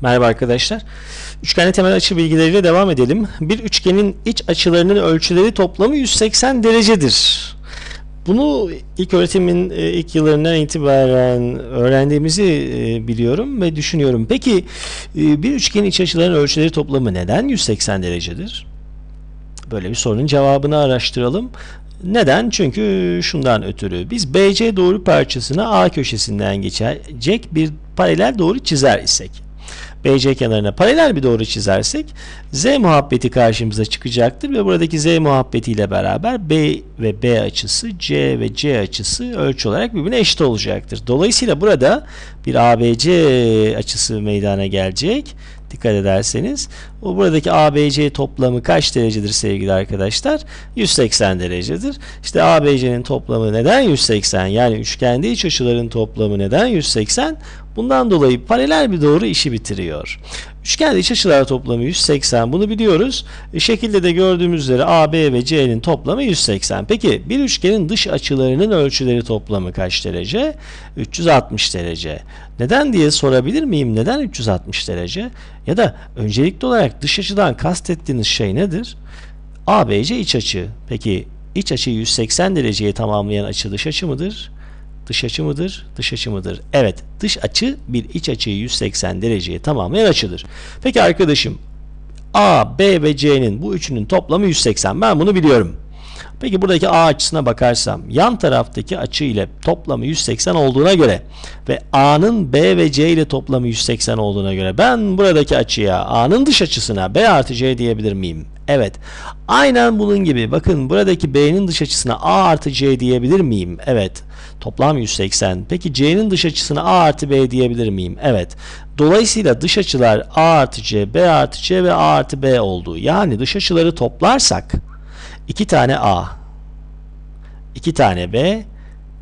Merhaba arkadaşlar. Üçgenli temel açı bilgileriyle devam edelim. Bir üçgenin iç açılarının ölçüleri toplamı 180 derecedir. Bunu ilk öğretimin e, ilk yıllarından itibaren öğrendiğimizi e, biliyorum ve düşünüyorum. Peki e, bir üçgenin iç açılarının ölçüleri toplamı neden 180 derecedir? Böyle bir sorunun cevabını araştıralım. Neden? Çünkü şundan ötürü. Biz BC doğru parçasına A köşesinden geçecek bir paralel doğru çizer isek. BC kenarına paralel bir doğru çizersek Z muhabbeti karşımıza çıkacaktır ve buradaki Z muhabbetiyle beraber B ve B açısı C ve C açısı ölçü olarak birbirine eşit olacaktır. Dolayısıyla burada bir ABC açısı meydana gelecek. Dikkat ederseniz o buradaki ABC toplamı kaç derecedir sevgili arkadaşlar? 180 derecedir. İşte ABC'nin toplamı neden 180? Yani üçgende iç açıların toplamı neden 180? Bundan dolayı paralel bir doğru işi bitiriyor. Üçgende iç açılar toplamı 180 bunu biliyoruz. E, şekilde de gördüğümüz üzere AB ve C'nin toplamı 180. Peki bir üçgenin dış açılarının ölçüleri toplamı kaç derece? 360 derece. Neden diye sorabilir miyim? Neden 360 derece? Ya da öncelikli olarak dış açıdan kastettiğiniz şey nedir? ABC iç açı. Peki iç açıyı 180 dereceye tamamlayan açı dış açı mıdır? Dış açı mıdır? Dış açı mıdır? Evet, dış açı bir iç açıyı 180 dereceye tamamlayan açıdır. Peki arkadaşım, A, B ve C'nin bu üçünün toplamı 180. Ben bunu biliyorum. Peki buradaki A açısına bakarsam yan taraftaki açı ile toplamı 180 olduğuna göre ve A'nın B ve C ile toplamı 180 olduğuna göre ben buradaki açıya A'nın dış açısına B artı C diyebilir miyim? Evet. Aynen bunun gibi. Bakın buradaki B'nin dış açısına A artı C diyebilir miyim? Evet. Toplam 180. Peki C'nin dış açısına A artı B diyebilir miyim? Evet. Dolayısıyla dış açılar A artı C, B artı C ve A artı B oldu. Yani dış açıları toplarsak 2 tane A, 2 tane B,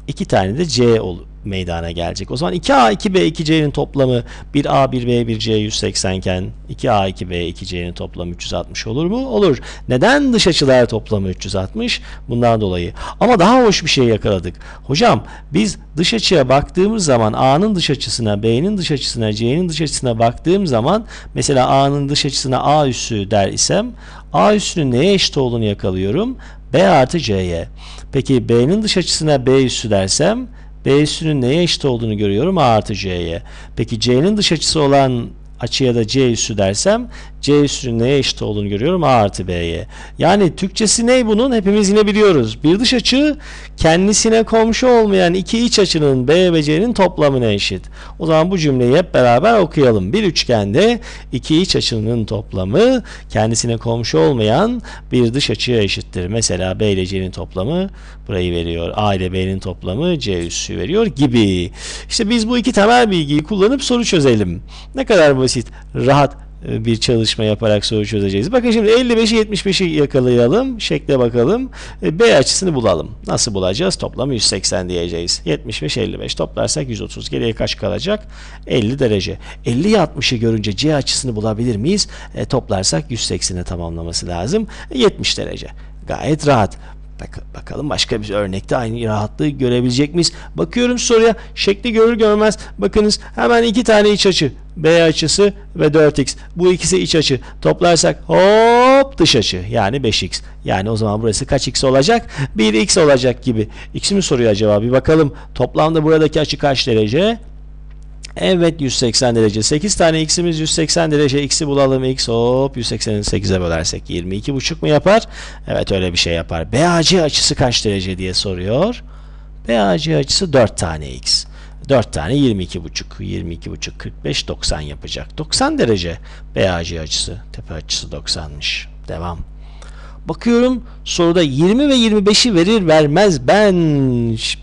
2 tane de C ol meydana gelecek. O zaman 2A, 2B, 2C'nin toplamı 1A, 1B, 1C 180 iken 2A, 2B, 2C'nin toplamı 360 olur mu? Olur. Neden dış açılar toplamı 360? Bundan dolayı. Ama daha hoş bir şey yakaladık. Hocam biz dış açıya baktığımız zaman A'nın dış açısına, B'nin dış açısına, C'nin dış açısına baktığım zaman mesela A'nın dış açısına A üssü der isem A üssünün neye eşit olduğunu yakalıyorum? B artı C'ye. Peki B'nin dış açısına B üssü dersem B üssünün neye eşit olduğunu görüyorum? A artı C'ye. Peki C'nin dış açısı olan açıya da C üssü dersem C üssünün neye eşit olduğunu görüyorum? A artı B'ye. Yani Türkçesi ne bunun? Hepimiz yine biliyoruz. Bir dış açı kendisine komşu olmayan iki iç açının B ve C'nin toplamına eşit. O zaman bu cümleyi hep beraber okuyalım. Bir üçgende iki iç açının toplamı kendisine komşu olmayan bir dış açıya eşittir. Mesela B ile C'nin toplamı burayı veriyor. A ile B'nin toplamı C üssü veriyor gibi. İşte biz bu iki temel bilgiyi kullanıp soru çözelim. Ne kadar basit, rahat bir çalışma yaparak soru çözeceğiz. Bakın şimdi 55'i 75'i yakalayalım. Şekle bakalım. E, B açısını bulalım. Nasıl bulacağız? Toplamı 180 diyeceğiz. 75 55 toplarsak 130. Geriye kaç kalacak? 50 derece. 50'yi 60'ı görünce C açısını bulabilir miyiz? E, toplarsak 180'e tamamlaması lazım. E, 70 derece. Gayet rahat. Bak, bakalım başka bir örnekte aynı rahatlığı görebilecek miyiz? Bakıyorum soruya. Şekli görür görmez. Bakınız hemen iki tane iç açı. B açısı ve 4x. Bu ikisi iç açı. Toplarsak hop dış açı. Yani 5x. Yani o zaman burası kaç x olacak? 1x olacak gibi. X mi soruyor acaba? Bir bakalım. Toplamda buradaki açı kaç derece? Evet 180 derece. 8 tane x'imiz 180 derece. X'i bulalım. X hop 180'i 8'e bölersek 22,5 mu yapar? Evet öyle bir şey yapar. BAC açısı kaç derece diye soruyor. BAC açısı 4 tane x. 4 tane 22,5. 22,5 45 90 yapacak. 90 derece BAC açısı. Tepe açısı 90'mış. Devam. Bakıyorum soruda 20 ve 25'i verir vermez ben.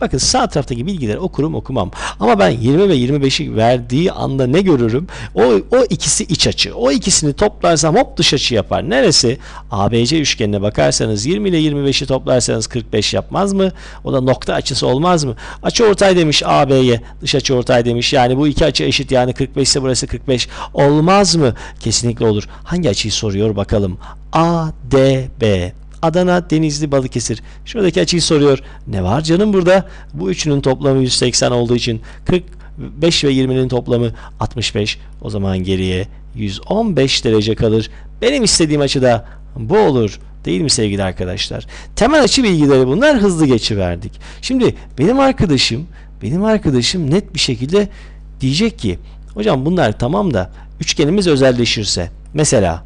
Bakın sağ taraftaki bilgileri okurum okumam. Ama ben 20 ve 25'i verdiği anda ne görürüm? O, o ikisi iç açı. O ikisini toplarsam hop dış açı yapar. Neresi? ABC üçgenine bakarsanız 20 ile 25'i toplarsanız 45 yapmaz mı? O da nokta açısı olmaz mı? Açı ortay demiş AB'ye dış açı ortay demiş. Yani bu iki açı eşit. Yani 45 ise burası 45 olmaz mı? Kesinlikle olur. Hangi açıyı soruyor bakalım ADB. Adana, Denizli, Balıkesir. Şuradaki açıyı soruyor. Ne var canım burada? Bu üçünün toplamı 180 olduğu için 45 ve 20'nin toplamı 65. O zaman geriye 115 derece kalır. Benim istediğim açı da bu olur. Değil mi sevgili arkadaşlar? Temel açı bilgileri bunlar hızlı geçiverdik. Şimdi benim arkadaşım, benim arkadaşım net bir şekilde diyecek ki hocam bunlar tamam da üçgenimiz özelleşirse mesela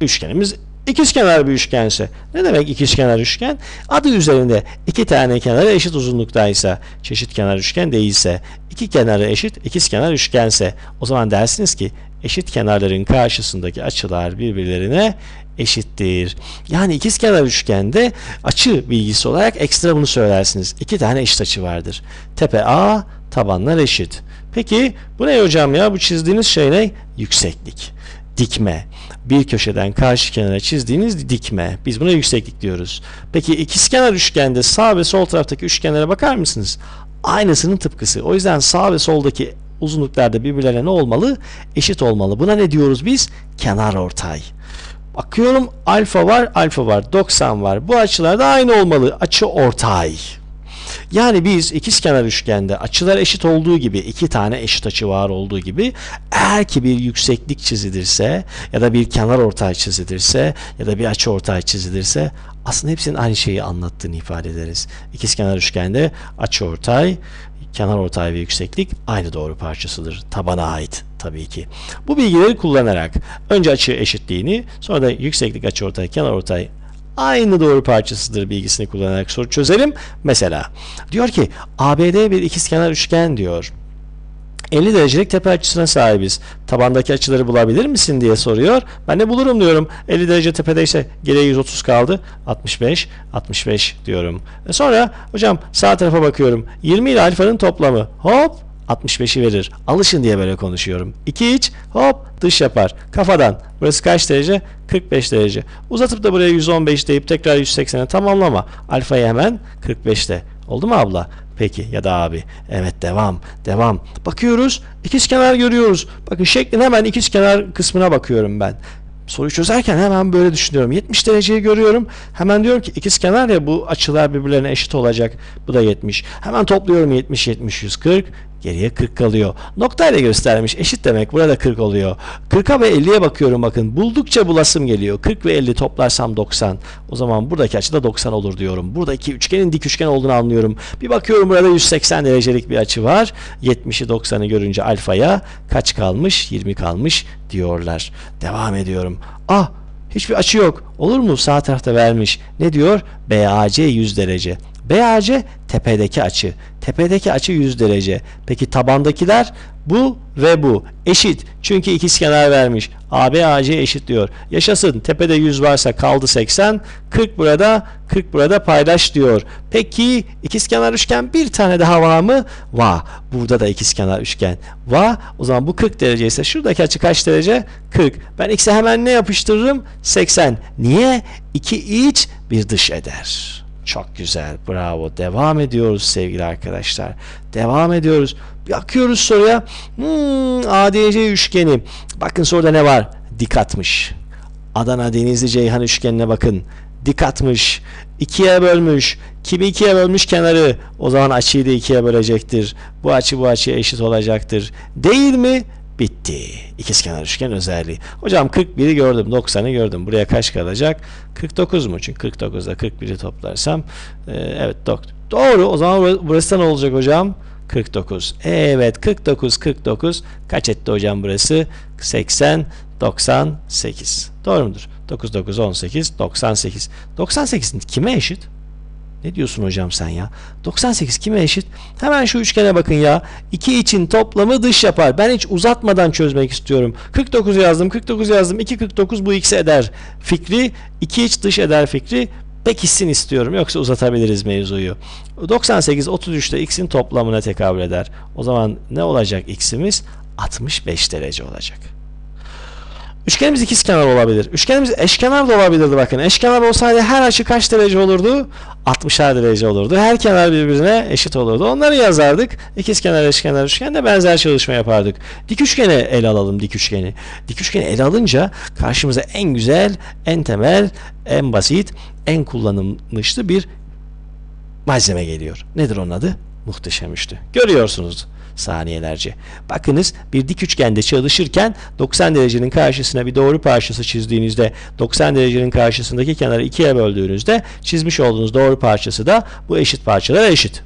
üçgenimiz ikizkenar bir üçgense ne demek ikizkenar üçgen? Adı üzerinde iki tane kenarı eşit uzunluktaysa çeşit kenar üçgen değilse iki kenarı eşit ikizkenar üçgense o zaman dersiniz ki eşit kenarların karşısındaki açılar birbirlerine eşittir. Yani ikizkenar üçgende açı bilgisi olarak ekstra bunu söylersiniz. İki tane eşit açı vardır. Tepe A, tabanlar eşit. Peki bu ne hocam ya? Bu çizdiğiniz şey ne? Yükseklik. Dikme. Bir köşeden karşı kenara çizdiğiniz dikme. Biz buna yükseklik diyoruz. Peki ikizkenar üçgende sağ ve sol taraftaki üçgenlere bakar mısınız? Aynısının tıpkısı. O yüzden sağ ve soldaki uzunluklarda birbirlerine ne olmalı? Eşit olmalı. Buna ne diyoruz biz? Kenar ortay. Bakıyorum alfa var, alfa var, 90 var. Bu açılar da aynı olmalı. Açı ortay. Yani biz ikizkenar üçgende açılar eşit olduğu gibi iki tane eşit açı var olduğu gibi eğer ki bir yükseklik çizilirse ya da bir kenar ortay çizilirse ya da bir açı ortay çizilirse aslında hepsinin aynı şeyi anlattığını ifade ederiz. İkizkenar üçgende açı ortay, kenar ortay ve yükseklik aynı doğru parçasıdır. Tabana ait tabii ki. Bu bilgileri kullanarak önce açı eşitliğini sonra da yükseklik açı ortay, kenar ortay aynı doğru parçasıdır bilgisini kullanarak soru çözelim. Mesela diyor ki ABD bir ikizkenar üçgen diyor. 50 derecelik tepe açısına sahibiz. Tabandaki açıları bulabilir misin diye soruyor. Ben de bulurum diyorum. 50 derece tepedeyse geriye 130 kaldı. 65, 65 diyorum. E sonra hocam sağ tarafa bakıyorum. 20 ile alfanın toplamı. Hop 65'i verir. Alışın diye böyle konuşuyorum. 2 iç hop dış yapar. Kafadan. Burası kaç derece? 45 derece. Uzatıp da buraya 115 deyip tekrar 180'e tamamlama. Alfayı hemen 45'te. Oldu mu abla? Peki ya da abi. Evet devam. Devam. Bakıyoruz. ikizkenar görüyoruz. Bakın şeklin hemen ikizkenar kısmına bakıyorum ben. Soruyu çözerken hemen böyle düşünüyorum. 70 dereceyi görüyorum. Hemen diyorum ki ikizkenar ya bu açılar birbirlerine eşit olacak. Bu da 70. Hemen topluyorum 70 70 140. Geriye 40 kalıyor. Noktayla göstermiş. Eşit demek. Burada 40 oluyor. 40'a ve 50'ye bakıyorum bakın. Buldukça bulasım geliyor. 40 ve 50 toplarsam 90. O zaman buradaki açı da 90 olur diyorum. Buradaki üçgenin dik üçgen olduğunu anlıyorum. Bir bakıyorum burada 180 derecelik bir açı var. 70'i 90'ı görünce alfaya kaç kalmış? 20 kalmış diyorlar. Devam ediyorum. Ah hiçbir açı yok. Olur mu? Sağ tarafta vermiş. Ne diyor? BAC 100 derece. BAC tepedeki açı. Tepedeki açı 100 derece. Peki tabandakiler bu ve bu eşit. Çünkü ikizkenar vermiş. AB AC eşit diyor. Yaşasın. Tepede 100 varsa kaldı 80. 40 burada, 40 burada paylaş diyor. Peki ikizkenar üçgen bir tane daha var mı? Var. Burada da ikizkenar üçgen. Var. O zaman bu 40 derece ise şuradaki açı kaç derece? 40. Ben x'e hemen ne yapıştırırım? 80. Niye? 2 iç bir dış eder. Çok güzel. Bravo. Devam ediyoruz sevgili arkadaşlar. Devam ediyoruz. Bakıyoruz soruya. Hmm, ADC üçgeni. Bakın soruda ne var? Dik atmış. Adana Denizli Ceyhan üçgenine bakın. Dik atmış. İkiye bölmüş. Kimi ikiye bölmüş kenarı. O zaman açıyı da ikiye bölecektir. Bu açı bu açıya eşit olacaktır. Değil mi? Bitti. İkizkenar üçgen özelliği. Hocam 41'i gördüm, 90'ı gördüm. Buraya kaç kalacak? 49 mu? Çünkü 49'da 41'i toplarsam e, evet doğru. O zaman burası ne olacak hocam? 49. Evet 49 49 kaç etti hocam burası? 80 98. Doğru mudur? 9 9 18 98. 98 kime eşit? Ne diyorsun hocam sen ya? 98 kime eşit? Hemen şu üçgene bakın ya. 2 için toplamı dış yapar. Ben hiç uzatmadan çözmek istiyorum. 49 yazdım, 49 yazdım. 2 49 bu x eder fikri. 2 iç dış eder fikri. Pekişsin istiyorum. Yoksa uzatabiliriz mevzuyu. 98 33'te x'in toplamına tekabül eder. O zaman ne olacak x'imiz? 65 derece olacak. Üçgenimiz ikizkenar olabilir. Üçgenimiz eşkenar da olabilirdi bakın. Eşkenar olsaydı her açı kaç derece olurdu? 60'ar derece olurdu. Her kenar birbirine eşit olurdu. Onları yazardık. İkizkenar, eşkenar, üçgen de benzer çalışma yapardık. Dik üçgeni ele alalım dik üçgeni. Dik üçgeni ele alınca karşımıza en güzel, en temel, en basit, en kullanılmışlı bir malzeme geliyor. Nedir onun adı? Muhteşem üçlü. Görüyorsunuz saniyelerce. Bakınız bir dik üçgende çalışırken 90 derecenin karşısına bir doğru parçası çizdiğinizde 90 derecenin karşısındaki kenarı ikiye böldüğünüzde çizmiş olduğunuz doğru parçası da bu eşit parçalara eşit.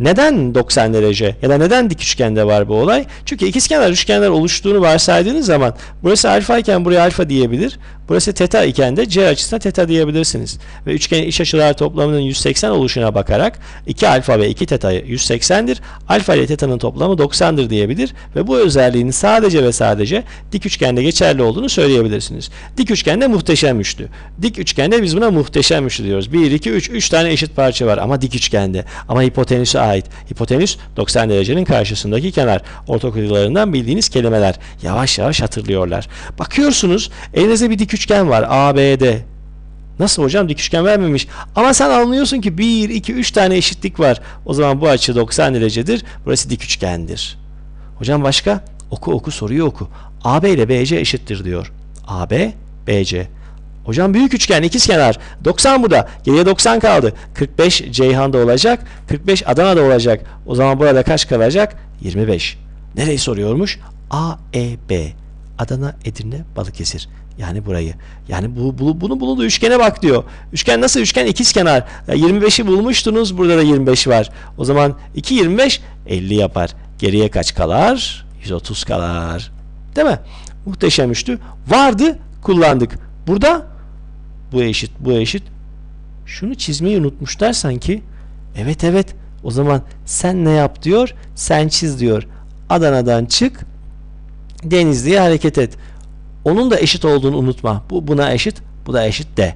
Neden 90 derece ya da neden dik üçgende var bu olay? Çünkü ikizkenar üçgenler oluştuğunu varsaydığınız zaman burası alfa iken buraya alfa diyebilir. Burası teta iken de c açısına teta diyebilirsiniz. Ve üçgenin iç açılar toplamının 180 oluşuna bakarak 2 alfa ve 2 teta 180'dir. Alfa ile teta'nın toplamı 90'dır diyebilir ve bu özelliğin sadece ve sadece dik üçgende geçerli olduğunu söyleyebilirsiniz. Dik üçgende muhteşem üçlü. Dik üçgende biz buna muhteşem üçlü diyoruz. 1 2 3 3 tane eşit parça var ama dik üçgende. Ama hipotenüse ait. Hipotenüs 90 derecenin karşısındaki kenar. Ortaokul bildiğiniz kelimeler. Yavaş yavaş hatırlıyorlar. Bakıyorsunuz elinizde bir dik üçgen var ABD. Nasıl hocam dik üçgen vermemiş. Ama sen anlıyorsun ki 1, 2, 3 tane eşitlik var. O zaman bu açı 90 derecedir. Burası dik üçgendir. Hocam başka? Oku oku soruyu oku. AB ile BC eşittir diyor. AB, BC. Hocam büyük üçgen ikizkenar. 90 burada. Geriye 90 kaldı. 45 Ceyhan'da olacak. 45 Adana'da olacak. O zaman burada kaç kalacak? 25. Nereyi soruyormuş? A, E, B. Adana, Edirne, Balıkesir. Yani burayı. Yani bu, bu bunu bulunduğu üçgene bak diyor. Üçgen nasıl üçgen? İkizkenar. Ya 25'i bulmuştunuz. Burada da 25 var. O zaman 2 25 50 yapar. Geriye kaç kalar? 130 kalar. Değil mi? Muhteşem üçlü. Vardı, kullandık. Burada bu eşit, bu eşit. Şunu çizmeyi unutmuşlar sanki. Evet evet. O zaman sen ne yap diyor? Sen çiz diyor. Adana'dan çık. Denizli'ye hareket et. Onun da eşit olduğunu unutma. Bu buna eşit, bu da eşit de.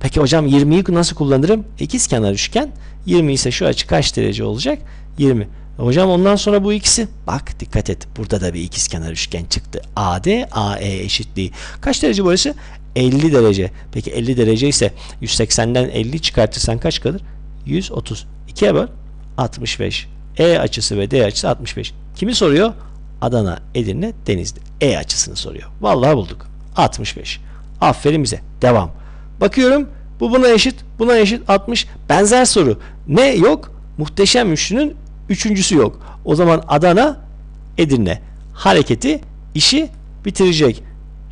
Peki hocam 20'yi nasıl kullanırım? İkiz kenar üçgen. 20 ise şu açı kaç derece olacak? 20. Hocam ondan sonra bu ikisi. Bak dikkat et. Burada da bir ikiz kenar üçgen çıktı. AD, AE eşitliği. Kaç derece burası? 50 derece. Peki 50 derece ise 180'den 50 çıkartırsan kaç kalır? 130. 2'ye böl. 65. E açısı ve D açısı 65. Kimi soruyor? Adana, Edirne, Denizli. E açısını soruyor. Vallahi bulduk. 65. Aferin bize. Devam. Bakıyorum. Bu buna eşit. Buna eşit 60. Benzer soru. Ne yok? Muhteşem üçlünün üçüncüsü yok. O zaman Adana, Edirne hareketi işi bitirecek.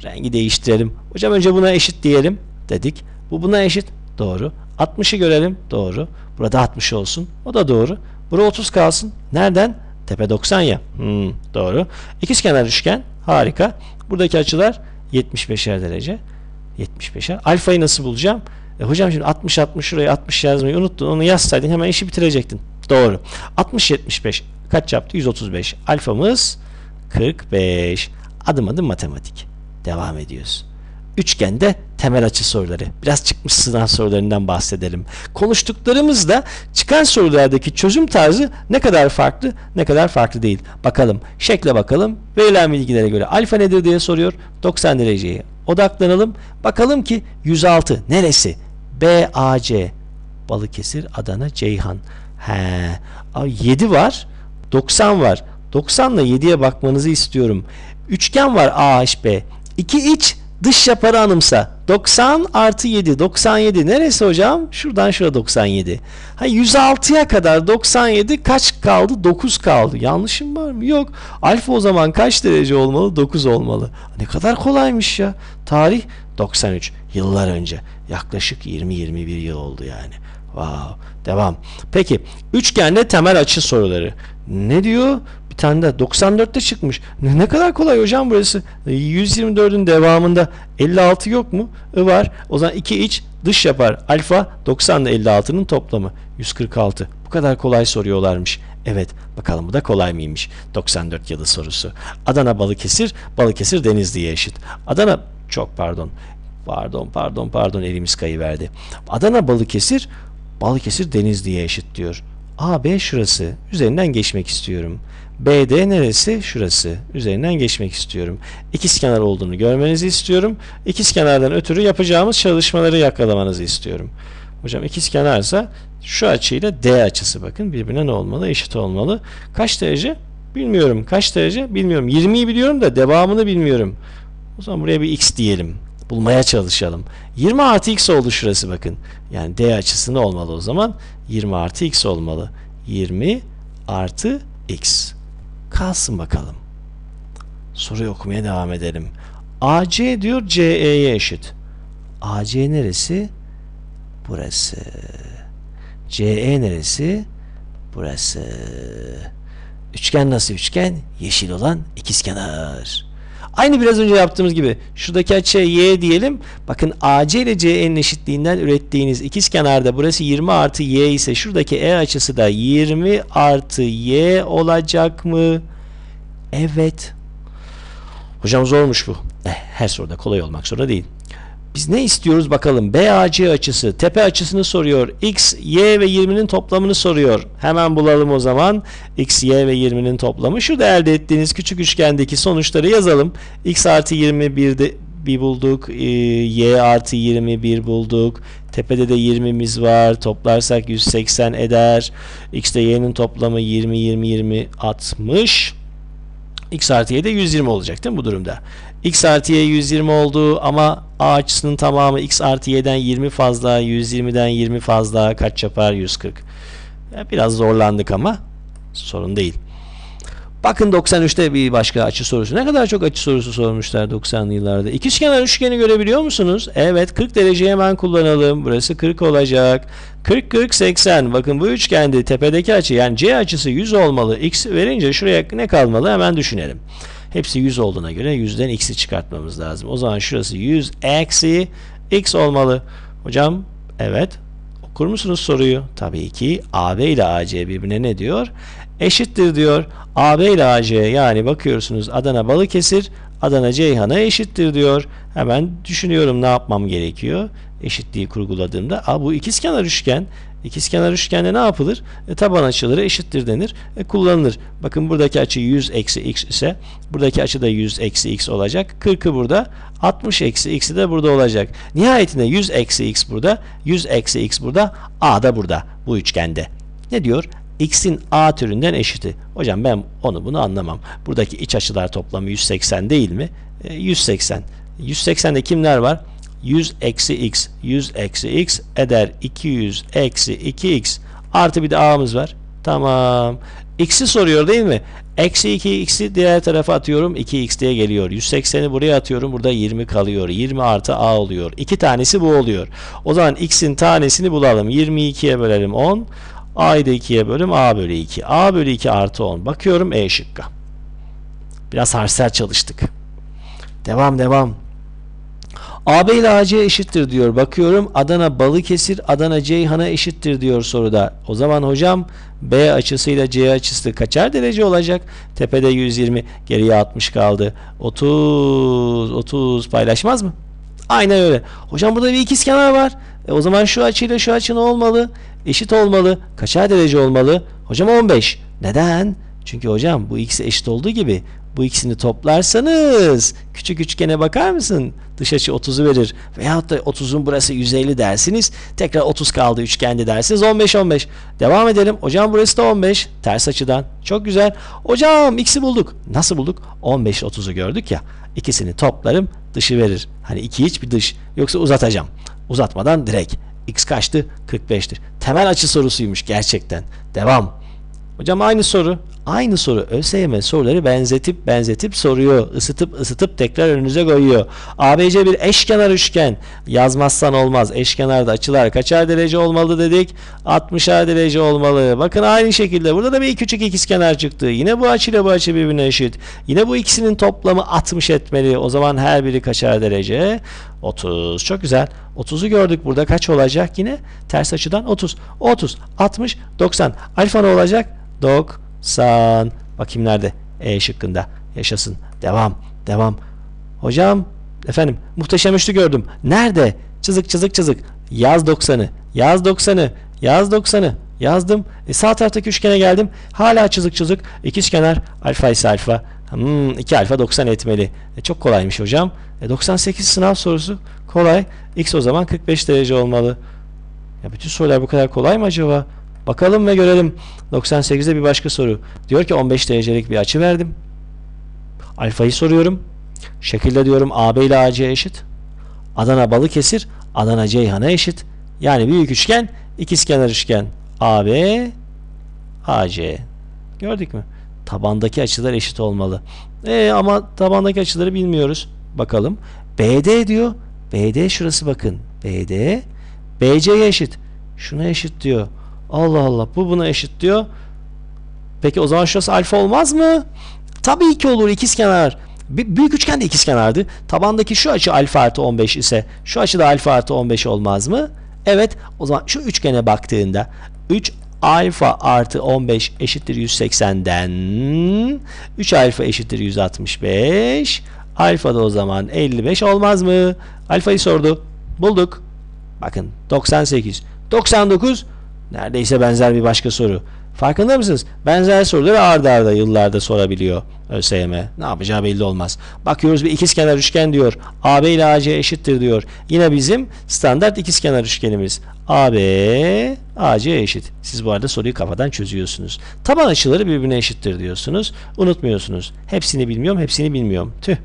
Rengi değiştirelim. Hocam önce buna eşit diyelim dedik. Bu buna eşit. Doğru. 60'ı görelim. Doğru. Burada 60 olsun. O da doğru. Bura 30 kalsın. Nereden? Tepe 90 ya. Hmm, doğru. İkizkenar üçgen. Harika. Buradaki açılar 75'er derece. 75'er. Alfayı nasıl bulacağım? E hocam şimdi 60 60 şuraya 60 yazmayı unuttun. Onu yazsaydın hemen işi bitirecektin. Doğru. 60 75 kaç yaptı? 135. Alfamız 45. Adım adım matematik. Devam ediyoruz. Üçgende temel açı soruları. Biraz çıkmış sınav sorularından bahsedelim. Konuştuklarımızda çıkan sorulardaki çözüm tarzı ne kadar farklı ne kadar farklı değil. Bakalım şekle bakalım. Verilen bilgilere göre alfa nedir diye soruyor. 90 dereceye odaklanalım. Bakalım ki 106 neresi? BAC Balıkesir, Adana, Ceyhan. He. 7 var. 90 var. 90 ile 7'ye bakmanızı istiyorum. Üçgen var AHB. İki iç dış yaparı anımsa. 90 artı 7. 97 neresi hocam? Şuradan şurada 97. Ha 106'ya kadar 97 kaç kaldı? 9 kaldı. Yanlışım var mı? Yok. Alfa o zaman kaç derece olmalı? 9 olmalı. Ne kadar kolaymış ya. Tarih 93. Yıllar önce. Yaklaşık 20-21 yıl oldu yani. Wow. Devam. Peki. Üçgende temel açı soruları. Ne diyor? Tane de 94'te çıkmış. Ne, ne kadar kolay hocam burası. 124'ün devamında 56 yok mu? I var. O zaman iki iç dış yapar. Alfa 90 ile 56'nın toplamı. 146. Bu kadar kolay soruyorlarmış. Evet. Bakalım bu da kolay mıymış? 94 yılı sorusu. Adana Balıkesir, Balıkesir Denizli'ye eşit. Adana çok pardon. Pardon, pardon, pardon elimiz kayıverdi. Adana Balıkesir, Balıkesir Denizli'ye eşit diyor. AB şurası. Üzerinden geçmek istiyorum. BD neresi? Şurası. Üzerinden geçmek istiyorum. İkizkenar olduğunu görmenizi istiyorum. İkizkenardan ötürü yapacağımız çalışmaları yakalamanızı istiyorum. Hocam ikizkenarsa şu açıyla D açısı bakın birbirine ne olmalı? Eşit olmalı. Kaç derece? Bilmiyorum. Kaç derece? Bilmiyorum. 20'yi biliyorum da devamını bilmiyorum. O zaman buraya bir x diyelim. Bulmaya çalışalım. 20 artı x oldu şurası bakın. Yani D açısı ne olmalı o zaman? 20 artı x olmalı. 20 artı x. Kalsın bakalım. Soruyu okumaya devam edelim. AC diyor CE'ye eşit. AC neresi? Burası. CE neresi? Burası. Üçgen nasıl üçgen? Yeşil olan ikizkenar. Aynı biraz önce yaptığımız gibi şuradaki açıya y diyelim. Bakın AC ile CE'nin eşitliğinden ürettiğiniz ikizkenarda burası 20 artı y ise şuradaki E açısı da 20 artı y olacak mı? Evet. Hocam zormuş bu. Eh, her soruda kolay olmak zorunda değil. Biz ne istiyoruz bakalım? BAC açısı, tepe açısını soruyor. X, Y ve 20'nin toplamını soruyor. Hemen bulalım o zaman. X, Y ve 20'nin toplamı. Şurada elde ettiğiniz küçük üçgendeki sonuçları yazalım. X artı 21 de bir bulduk. Ee, Y artı 21 bulduk. Tepede de 20'miz var. Toplarsak 180 eder. X ile Y'nin toplamı 20, 20, 20, 60. X artı Y de 120 olacak değil mi bu durumda? X artı Y 120 oldu ama A açısının tamamı X artı Y'den 20 fazla, 120'den 20 fazla kaç yapar? 140. Ya biraz zorlandık ama sorun değil. Bakın 93'te bir başka açı sorusu. Ne kadar çok açı sorusu sormuşlar 90'lı yıllarda. İkizkenar üçgeni görebiliyor musunuz? Evet 40 dereceyi hemen kullanalım. Burası 40 olacak. 40 40 80. Bakın bu üçgende tepedeki açı yani C açısı 100 olmalı. X verince şuraya ne kalmalı? Hemen düşünelim. Hepsi 100 olduğuna göre 100'den x'i çıkartmamız lazım. O zaman şurası 100 eksi x olmalı. Hocam evet okur musunuz soruyu? Tabii ki AB ile AC birbirine ne diyor? Eşittir diyor. AB ile AC yani bakıyorsunuz Adana Balıkesir Adana Ceyhan'a eşittir diyor. Hemen düşünüyorum ne yapmam gerekiyor. Eşitliği kurguladığımda a, bu ikizkenar üçgen İkizkenar üçgende ne yapılır? E, taban açıları eşittir denir. E, kullanılır. Bakın buradaki açı 100 eksi x ise buradaki açı da 100 eksi x olacak. 40'ı burada 60 eksi x'i de burada olacak. Nihayetinde 100 eksi x burada 100 eksi x burada a da burada bu üçgende. Ne diyor? x'in a türünden eşiti. Hocam ben onu bunu anlamam. Buradaki iç açılar toplamı 180 değil mi? E, 180. 180'de kimler var? 100 eksi x 100 eksi x eder 200 eksi 2x artı bir de a'mız var. Tamam. X'i soruyor değil mi? Eksi 2x'i diğer tarafa atıyorum. 2x diye geliyor. 180'i buraya atıyorum. Burada 20 kalıyor. 20 artı a oluyor. İki tanesi bu oluyor. O zaman x'in tanesini bulalım. 22'ye bölelim 10. a'yı da 2'ye bölüm a bölü 2. a bölü 2 artı 10. Bakıyorum e şıkkı. Biraz harsel çalıştık. Devam devam. AB ile AC eşittir diyor. Bakıyorum Adana Balıkesir Adana Ceyhan'a eşittir diyor soruda. O zaman hocam B açısıyla C açısı kaçar derece olacak? Tepede 120 geriye 60 kaldı. 30 30 paylaşmaz mı? Aynen öyle. Hocam burada bir ikizkenar var. E, o zaman şu açıyla şu açı ne olmalı? Eşit olmalı. Kaçar derece olmalı? Hocam 15. Neden? Çünkü hocam bu ikisi eşit olduğu gibi bu ikisini toplarsanız küçük üçgene bakar mısın? Dış açı 30'u verir. Veyahut da 30'un burası 150 dersiniz. Tekrar 30 kaldı üçgende dersiniz. 15 15. Devam edelim. Hocam burası da 15. Ters açıdan. Çok güzel. Hocam x'i bulduk. Nasıl bulduk? 15 30'u gördük ya. İkisini toplarım dışı verir. Hani iki iç bir dış. Yoksa uzatacağım. Uzatmadan direkt. X kaçtı? 45'tir. Temel açı sorusuymuş gerçekten. Devam. Hocam aynı soru. Aynı soru ÖSYM soruları benzetip benzetip soruyor. Isıtıp ısıtıp tekrar önünüze koyuyor. ABC bir eşkenar üçgen. Yazmazsan olmaz. Eşkenarda açılar kaçar derece olmalı dedik? 60'ar derece olmalı. Bakın aynı şekilde burada da bir küçük ikizkenar çıktı. Yine bu açıyla bu açı birbirine eşit. Yine bu ikisinin toplamı 60 etmeli. O zaman her biri kaçar derece? 30. Çok güzel. 30'u gördük burada. Kaç olacak yine? Ters açıdan 30. 30, 60, 90. Alfa ne olacak? 90. Bakayım nerede? E şıkkında. Yaşasın. Devam. Devam. Hocam. Efendim. Muhteşem üçlü gördüm. Nerede? Çizik çizik çizik. Yaz 90'ı. Yaz 90'ı. Yaz 90'ı. Yazdım. E, sağ taraftaki üçgene geldim. Hala çizik çizik. İkizkenar alfa ise alfa. Hmm, 2 alfa 90 etmeli. E, çok kolaymış hocam. E, 98 sınav sorusu. Kolay. X o zaman 45 derece olmalı. Ya bütün sorular bu kadar kolay mı acaba? Bakalım ve görelim. 98'de bir başka soru. Diyor ki 15 derecelik bir açı verdim. Alfayı soruyorum. Şekilde diyorum AB ile AC eşit. Adana Balıkesir, Adana Ceyhan'a eşit. Yani büyük üçgen, ikizkenar üçgen. AB, AC. Gördük mü? Tabandaki açılar eşit olmalı. E ama tabandaki açıları bilmiyoruz. Bakalım. BD diyor. BD şurası bakın. BD BC'ye eşit. Şuna eşit diyor. Allah Allah bu buna eşit diyor. Peki o zaman şurası alfa olmaz mı? Tabii ki olur ikizkenar. Büyük üçgen de ikizkenardı. Tabandaki şu açı alfa artı 15 ise şu açı da alfa artı 15 olmaz mı? Evet o zaman şu üçgene baktığında 3 alfa artı 15 eşittir 180'den 3 alfa eşittir 165 alfa da o zaman 55 olmaz mı? Alfayı sordu. Bulduk. Bakın 98. 99 neredeyse benzer bir başka soru. Farkında mısınız? Benzer soruları arda arda yıllarda sorabiliyor ÖSYM. Ne yapacağı belli olmaz. Bakıyoruz bir ikizkenar üçgen diyor. AB ile AC eşittir diyor. Yine bizim standart ikizkenar üçgenimiz. AB AC eşit. Siz bu arada soruyu kafadan çözüyorsunuz. Taban açıları birbirine eşittir diyorsunuz. Unutmuyorsunuz. Hepsini bilmiyorum, hepsini bilmiyorum. Tüh.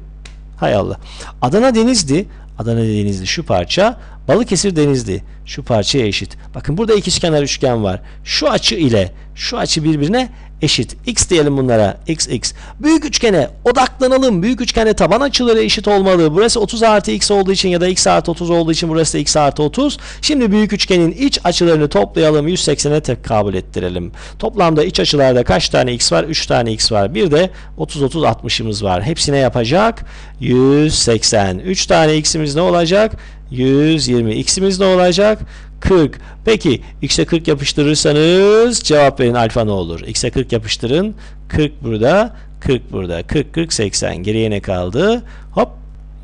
Hay Allah. Adana Denizli, Adana Denizli şu parça, Balıkesir Denizli şu parçaya eşit. Bakın burada ikizkenar üçgen var. Şu açı ile şu açı birbirine eşit. X diyelim bunlara. X, X. Büyük üçgene odaklanalım. Büyük üçgene taban açıları eşit olmalı. Burası 30 artı X olduğu için ya da X artı 30 olduğu için burası da X artı 30. Şimdi büyük üçgenin iç açılarını toplayalım. 180'e tekabül ettirelim. Toplamda iç açılarda kaç tane X var? 3 tane X var. Bir de 30, 30, 60'ımız var. Hepsine yapacak? 180. 3 tane X'imiz ne olacak? 120. X'imiz ne olacak? 40. Peki x'e 40 yapıştırırsanız cevap verin alfa ne olur? x'e 40 yapıştırın. 40 burada, 40 burada. 40 40 80. Geriye ne kaldı? Hop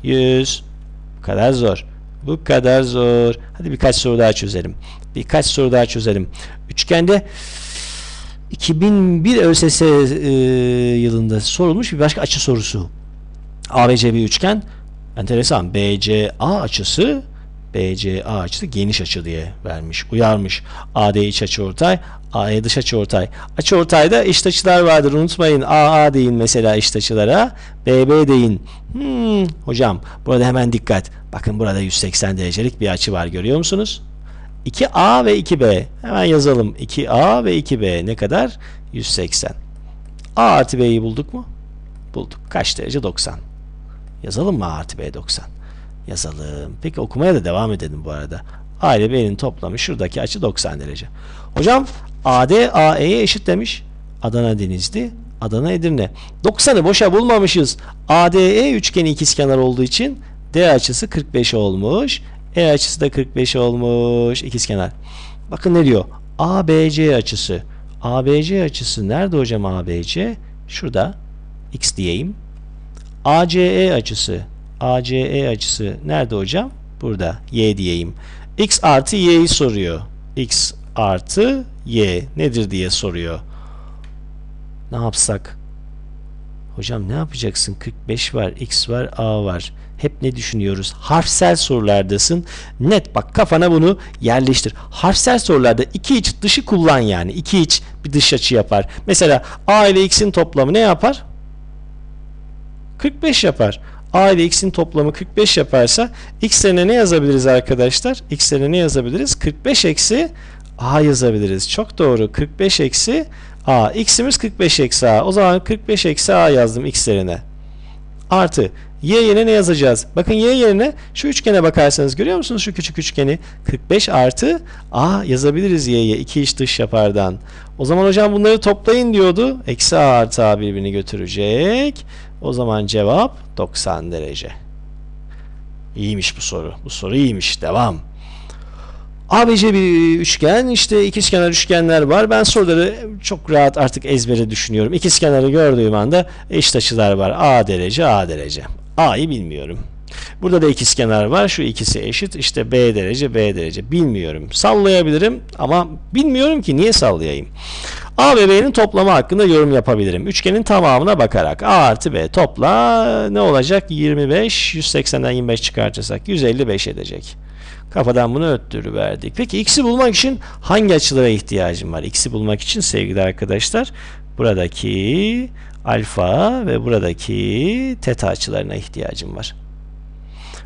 100. Bu kadar zor. Bu kadar zor. Hadi birkaç soru daha çözelim. Birkaç soru daha çözelim. Üçgende 2001 ÖSS e, yılında sorulmuş bir başka açı sorusu. ABC bir üçgen. Enteresan. BCA açısı BCA açısı geniş açı diye vermiş, uyarmış. AD iç açı ortay, AE dış açı ortay. Açı açılar vardır unutmayın. AA deyin mesela eşit açılara. BB deyin. Hmm, hocam burada hemen dikkat. Bakın burada 180 derecelik bir açı var görüyor musunuz? 2A ve 2B. Hemen yazalım. 2A ve 2B ne kadar? 180. A artı B'yi bulduk mu? Bulduk. Kaç derece? 90. Yazalım mı A artı B 90? Yazalım. Peki okumaya da devam edelim bu arada. A ile B'nin toplamı şuradaki açı 90 derece. Hocam AD AE'ye eşit demiş. Adana Denizli, Adana Edirne. 90'ı boşa bulmamışız. ADE üçgeni ikizkenar olduğu için D açısı 45 olmuş. E açısı da 45 olmuş ikizkenar. Bakın ne diyor? ABC açısı. ABC açısı nerede hocam ABC? Şurada. X diyeyim. ACE açısı. ACE açısı nerede hocam? Burada. Y diyeyim. X artı Y'yi soruyor. X artı Y nedir diye soruyor. Ne yapsak? Hocam ne yapacaksın? 45 var, X var, A var. Hep ne düşünüyoruz? Harfsel sorulardasın. Net bak kafana bunu yerleştir. Harfsel sorularda iki iç dışı kullan yani. İki iç bir dış açı yapar. Mesela A ile X'in toplamı ne yapar? 45 yapar. A ile x'in toplamı 45 yaparsa x'lerine ne yazabiliriz arkadaşlar? x'lerine ne yazabiliriz? 45 eksi a yazabiliriz. Çok doğru. 45 eksi a. x'imiz 45 eksi a. O zaman 45 eksi a yazdım x'lerine. Artı y yerine ne yazacağız? Bakın y yerine şu üçgene bakarsanız görüyor musunuz şu küçük üçgeni? 45 artı a yazabiliriz y'ye. iki iç dış yapardan. O zaman hocam bunları toplayın diyordu. Eksi a artı a birbirini götürecek. O zaman cevap 90 derece. İyiymiş bu soru. Bu soru iyiymiş. Devam. ABC bir üçgen, işte ikizkenar üçgenler var. Ben soruları çok rahat artık ezbere düşünüyorum. İkizkenarı gördüğüm anda eşit açılar var. A derece, A derece. A'yı bilmiyorum. Burada da ikizkenar var. Şu ikisi eşit. İşte B derece, B derece. Bilmiyorum. Sallayabilirim ama bilmiyorum ki niye sallayayım. A ve B'nin toplamı hakkında yorum yapabilirim. Üçgenin tamamına bakarak A artı B topla ne olacak? 25, 180'den 25 çıkartırsak 155 edecek. Kafadan bunu öttürüverdik. Peki x'i bulmak için hangi açılara ihtiyacım var? X'i bulmak için sevgili arkadaşlar buradaki alfa ve buradaki teta açılarına ihtiyacım var.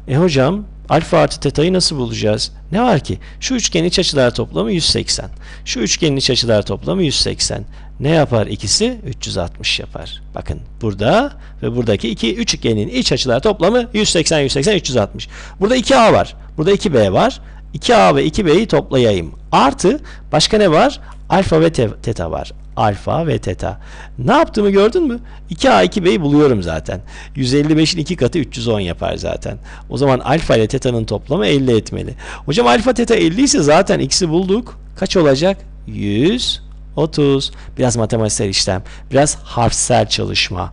E hocam alfa artı teta'yı nasıl bulacağız? Ne var ki? Şu üçgenin iç açılar toplamı 180. Şu üçgenin iç açılar toplamı 180. Ne yapar ikisi? 360 yapar. Bakın burada ve buradaki iki üçgenin iç açılar toplamı 180 180 360. Burada 2A var. Burada 2B var. 2A ve 2B'yi toplayayım. Artı başka ne var? Alfa ve te- teta var. Alfa ve teta. Ne yaptığımı gördün mü? 2A 2B'yi buluyorum zaten. 155'in 2 katı 310 yapar zaten. O zaman alfa ile teta'nın toplamı 50 etmeli. Hocam alfa teta 50 ise zaten x'i bulduk. Kaç olacak? 100 30. Biraz matematiksel işlem. Biraz harfsel çalışma.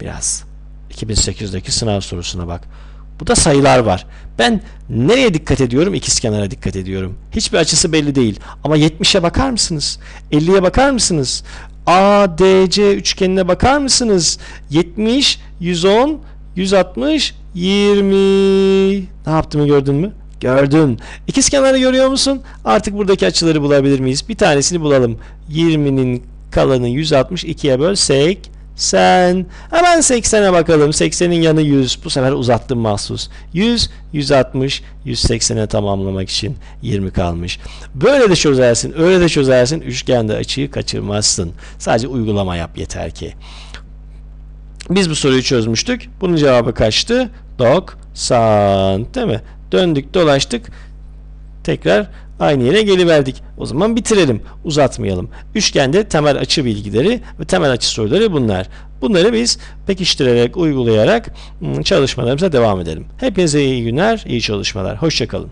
Biraz. 2008'deki sınav sorusuna bak. Bu da sayılar var. Ben nereye dikkat ediyorum? İkizkenara dikkat ediyorum. Hiçbir açısı belli değil. Ama 70'e bakar mısınız? 50'ye bakar mısınız? ADC üçgenine bakar mısınız? 70, 110, 160, 20. Ne yaptığımı gördün mü? Gördün. İkizkenarı görüyor musun? Artık buradaki açıları bulabilir miyiz? Bir tanesini bulalım. 20'nin kalanı 162'ye bölsek sen hemen 80'e bakalım. 80'in yanı 100. Bu sefer uzattım mahsus. 100, 160, 180'e tamamlamak için 20 kalmış. Böyle de çözersin, öyle de çözersin. Üçgende açıyı kaçırmazsın. Sadece uygulama yap yeter ki. Biz bu soruyu çözmüştük. Bunun cevabı kaçtı? 90. Değil mi? Döndük dolaştık. Tekrar aynı yere geliverdik. O zaman bitirelim. Uzatmayalım. Üçgende temel açı bilgileri ve temel açı soruları bunlar. Bunları biz pekiştirerek, uygulayarak ım, çalışmalarımıza devam edelim. Hepinize iyi günler, iyi çalışmalar. Hoşçakalın.